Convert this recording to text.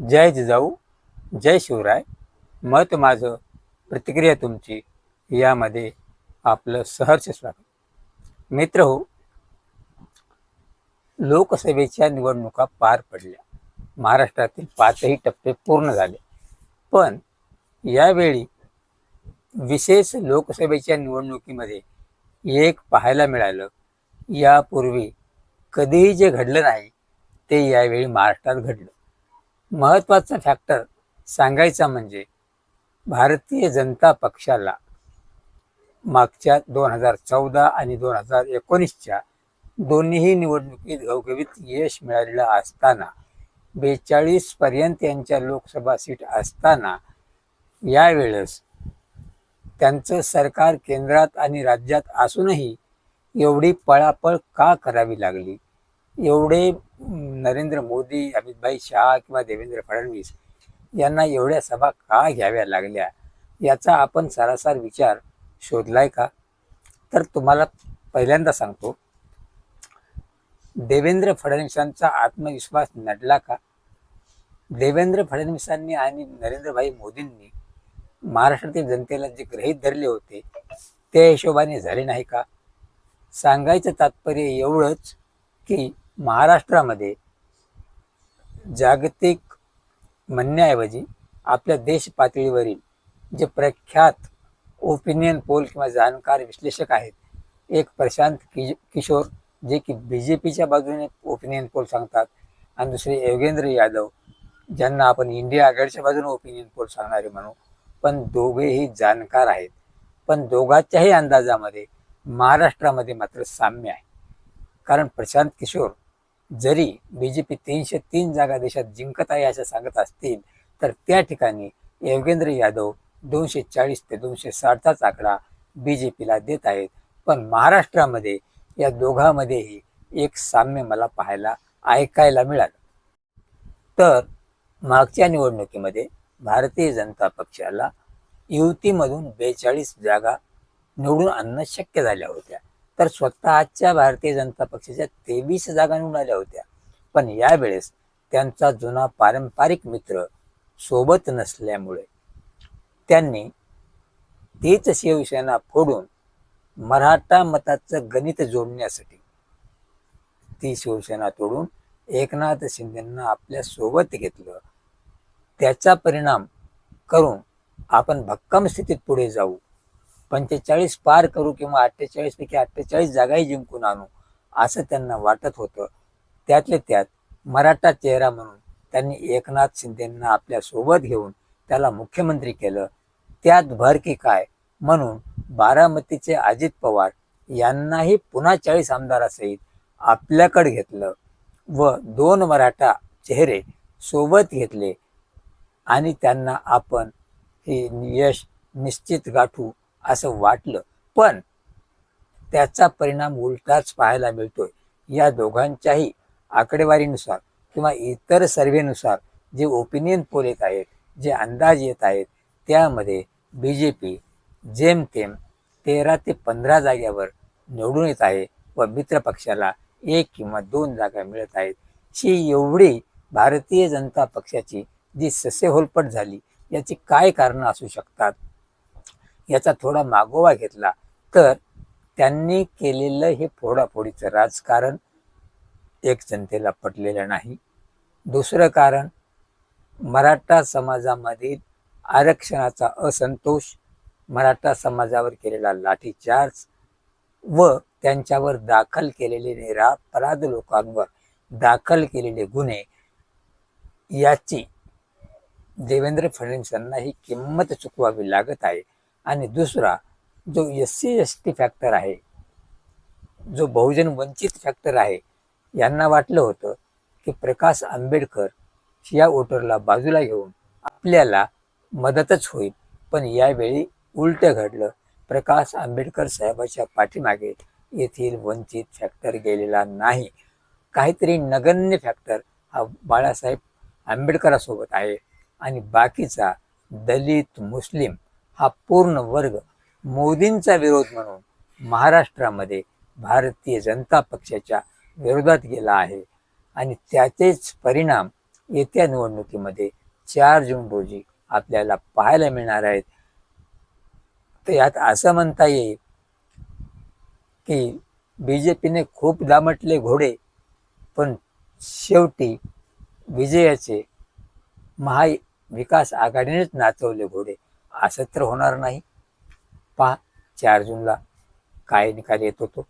जय जिजाऊ जय शिवराय. मत माझं प्रतिक्रिया तुमची यामध्ये आपलं सहर्ष स्वागत. मित्र हो लोकसभेच्या निवडणुका पार पडल्या. महाराष्ट्रातील पाचही टप्पे पूर्ण झाले. पण यावेळी विशेष लोकसभेच्या निवडणुकीमध्ये एक पाहायला मिळालं. यापूर्वी कधीही जे घडलं नाही ते यावेळी महाराष्ट्रात घडलं. महत्त्वाचा फॅक्टर सांगायचा म्हणजे भारतीय जनता पक्षाला मागच्या दोन हजार चौदा आणि दोन हजार एकोणीसच्या दोन्हीही निवडणुकीत घवघवीत यश मिळालेलं असताना बेचाळीसपर्यंत यांच्या लोकसभा सीट असताना यावेळेस त्यांचं सरकार केंद्रात आणि राज्यात असूनही एवढी पळापळ का करावी लागली? एवढे नरेंद्र मोदी अमितभाई शाह किंवा देवेंद्र फडणवीस यांना एवढ्या सभा का घ्याव्या लागल्या? याचा आपण सारासार विचार शोधलाय का? तर तुम्हाला पहिल्यांदा सांगतो. देवेंद्र फडणवीसांचा आत्मविश्वास नडला का? देवेंद्र फडणवीसांनी आणि नरेंद्रभाई मोदींनी महाराष्ट्रातील जनतेला जे ग्रहीत धरले होते त्या हिशोबाने झाले नाही का? सांगायचं तात्पर्य एवढंच की महाराष्ट्रामध्ये जागतिक म्हणण्याऐवजी आपल्या देश पातळीवरील जे प्रख्यात ओपिनियन पोल किंवा जाणकार विश्लेषक आहेत एक प्रशांत कि किशोर जे की बी जे पीच्या बाजूने ओपिनियन पोल सांगतात आणि दुसरे योगेंद्र यादव ज्यांना आपण इंडिया आघाडीच्या बाजूने ओपिनियन पोल सांगणारे म्हणू. पण दोघेही जाणकार आहेत. पण दोघांच्याही अंदाजामध्ये महाराष्ट्रामध्ये मात्र साम्य आहे. कारण प्रशांत किशोर जरी बी जे पी तीनशे तीन जागा देशात जिंकत आहे असं सांगत असतील तर त्या ठिकाणी योगेंद्र यादव दोनशे चाळीस ते दोनशे साठचाच आकडा बी जे पीला देत आहेत. पण महाराष्ट्रामध्ये या दोघांमध्येही एक साम्य मला पाहायला ऐकायला मिळालं. तर मागच्या निवडणुकीमध्ये भारतीय जनता पक्षाला युतीमधून बेचाळीस जागा निवडून आणणं शक्य झाल्या होत्या. तर स्वतःच्या भारतीय जनता पक्षाच्या तेवीस जागा निवडून आल्या होत्या. पण यावेळेस त्यांचा जुना पारंपरिक मित्र सोबत नसल्यामुळे त्यांनी तीच शिवसेना फोडून मराठा मताचं गणित जोडण्यासाठी ती शिवसेना तोडून एकनाथ शिंदेंना आपल्यासोबत घेतलं. त्याचा परिणाम करून आपण भक्कम स्थितीत पुढे जाऊ. पंचेचाळीस पार करू किंवा अठ्ठेचाळीस पैकी अठ्ठेचाळीस जागाही जिंकून आणू असं त्यांना वाटत होतं. त्यातले त्यात मराठा चेहरा म्हणून त्यांनी एकनाथ शिंदेंना आपल्यासोबत घेऊन त्याला मुख्यमंत्री केलं. त्यात भर की काय? म्हणून बारामतीचे अजित पवार यांनाही पुन्हा चाळीस आमदारासहित आपल्याकडे घेतलं व दोन मराठा चेहरे सोबत घेतले आणि त्यांना आपण हे यश निश्चित गाठू असं वाटलं. पण त्याचा परिणाम उलटाच पाहायला मिळतोय. या दोघांच्याही आकडेवारीनुसार किंवा इतर सर्वेनुसार जे ओपिनियन पोल येत आहेत जे अंदाज येत आहेत त्यामध्ये बी जे पी जेमतेम तेरा ते पंधरा जाग्यावर निवडून येत आहे व मित्र पक्षाला एक किंवा दोन जागा मिळत आहेत. ही एवढी भारतीय जनता पक्षाची जी ससेहोलपट झाली याची काय कारणं असू शकतात? याचा थोडा मागोवा घेतला तर त्यांनी केलेलं हे फोडाफोडीचं राजकारण एक जनतेला पटलेलं नाही. दुसरं कारण मराठा समाजामधील आरक्षणाचा असंतोष मराठा समाजावर केलेला लाठीचार्ज व त्यांच्यावर दाखल केलेले निरापराध लोकांवर दाखल केलेले गुन्हे याची देवेंद्र फडणवीसांना ही किंमत चुकवावी लागत आहे. आणि दुसरा जो S C S T factor आहे जो बहुजन वंचित फॅक्टर आहे यांना वाटलं होतं की प्रकाश आंबेडकर या वोटरला बाजूला घेऊन आपल्याला मदतच होईल. पण यावेळी उलटं घडलं प्रकाश आंबेडकर साहेबाच्या पाठीमागे येथील वंचित फॅक्टर गेलेला नाही. काहीतरी नगण्य फॅक्टर हा बाळासाहेब आंबेडकरासोबत आहे. आणि बाकीचा दलित मुस्लिम हा पूर्ण वर्ग मोदींचा विरोध म्हणून महाराष्ट्रामध्ये भारतीय जनता पक्षाच्या विरोधात गेला आहे. आणि त्याचेच परिणाम येत्या निवडणुकीमध्ये चार जून रोजी आपल्याला पाहायला मिळणार आहेत. तर यात असं म्हणता येईल की बी जे पीने खूप दामटले घोडे पण शेवटी विजयाचे महाविकास आघाडीनेच नाचवले घोडे. असं तर होणार नाही. पहा चार जूनला काय निकाल येत होतो.